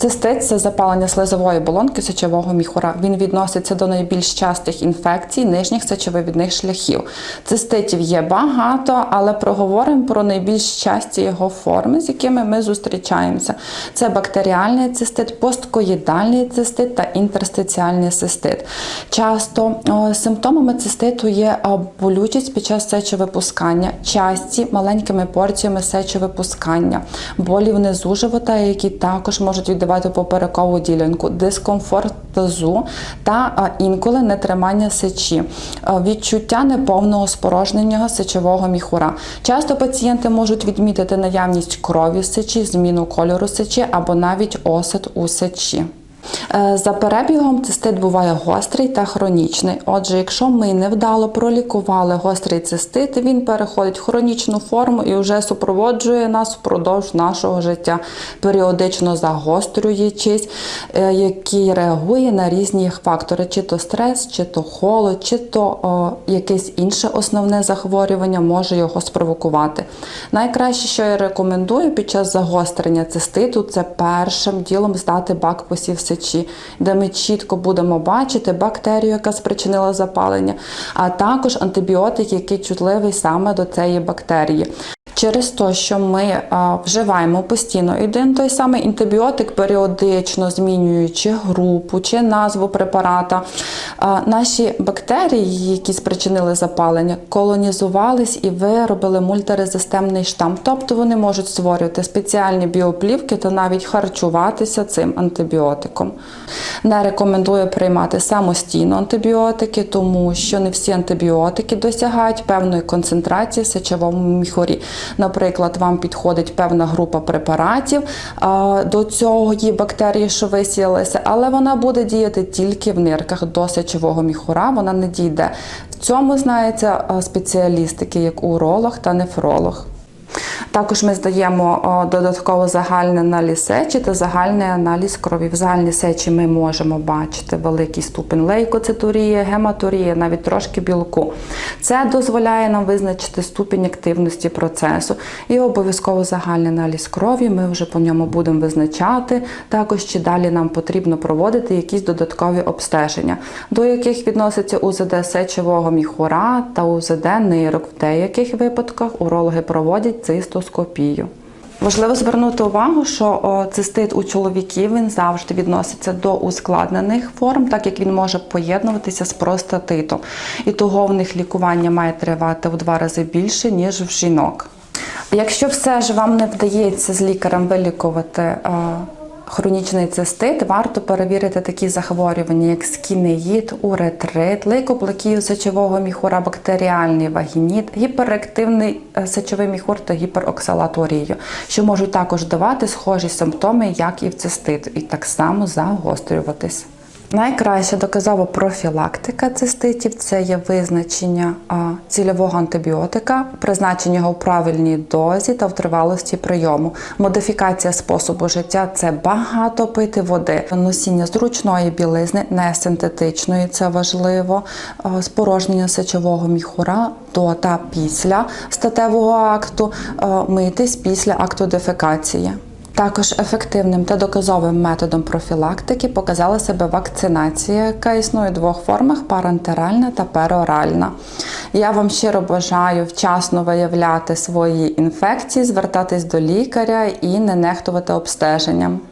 Цистит це запалення слизової болонки сечового міхура. Він відноситься до найбільш частих інфекцій нижніх сечовивідних шляхів. Циститів є багато, але проговоримо про найбільш часті його форми, з якими ми зустрічаємося. Це бактеріальний цистит, посткоїдальний цистит та інтерстиціальний цистит. Часто симптомами циститу є болючість під час сечовипускання, часті маленькими порціями сечовипускання, болі внизу живота, які також можуть віддавати поперекову ділянку, дискомфорт тазу та інколи нетримання сечі, відчуття неповного спорожнення сечового міхура. Часто пацієнти можуть відмітити наявність крові сечі, зміну кольору сечі або навіть осад у сечі. Е, За перебігом цистит буває гострий та хронічний. Отже, якщо ми невдало пролікували гострий цистит, він переходить в хронічну форму і вже супроводжує нас впродовж нашого життя, періодично загострюючись, е, який реагує на різні фактори, чи то стрес, чи то холод, чи то о, якесь інше основне захворювання може його спровокувати. Найкраще, що я рекомендую під час загострення циститу, це першим ділом здати бак посів сечі, де ми чітко будемо бачити бактерію, яка спричинила запалення, а також антибіотик, який чутливий саме до цієї бактерії. Через те, що ми а, вживаємо постійно один той самий антибіотик, періодично змінюючи групу чи назву препарата, а, наші бактерії, які спричинили запалення, колонізувались і виробили мультирезистемний штам. Тобто вони можуть створювати спеціальні біоплівки та навіть харчуватися цим антибіотиком. Не рекомендую приймати самостійно антибіотики, тому що не всі антибіотики досягають певної концентрації в сечовому міхурі. Наприклад, вам підходить певна група препаратів до цієї бактерії, що висіялися, але вона буде діяти тільки в нирках до сечового міхура, вона не дійде. В цьому знається спеціалістики, як уролог та нефролог. Також ми здаємо додатково загальний аналіз сечі та загальний аналіз крові. В загальній сечі ми можемо бачити великий ступень лейкоцитурії, гематурії, навіть трошки білку. Це дозволяє нам визначити ступінь активності процесу. І обов'язково загальний аналіз крові. Ми вже по ньому будемо визначати. Також чи далі нам потрібно проводити якісь додаткові обстеження, до яких відноситься УЗД сечового міхура та УЗД нирок. В деяких випадках урологи проводять цистоскопію. Важливо звернути увагу, що цистит у чоловіків він завжди відноситься до ускладнених форм, так як він може поєднуватися з простатитом. І того в них лікування має тривати в два рази більше, ніж в жінок. Якщо все ж вам не вдається з лікарем вилікувати е, хронічний цистит, варто перевірити такі захворювання, як скінеїд, уретрит, лейкоплакію сечового міхура, бактеріальний вагініт, гіперактивний е, сечовий міхур та гіпероксалаторію, що можуть також давати схожі симптоми, як і в цистит, і так само загострюватись. Найкраща доказова профілактика циститів це є визначення цільового антибіотика, призначення його в правильній дозі та в тривалості прийому. Модифікація способу життя це багато пити води, носіння зручної білизни, не синтетичної, це важливо, спорожнення сечового міхура до та після статевого акту, митись після акту дефекації. Також ефективним та доказовим методом профілактики показала себе вакцинація, яка існує в двох формах: парентеральна та пероральна. Я вам щиро бажаю вчасно виявляти свої інфекції, звертатись до лікаря і не нехтувати обстеженням.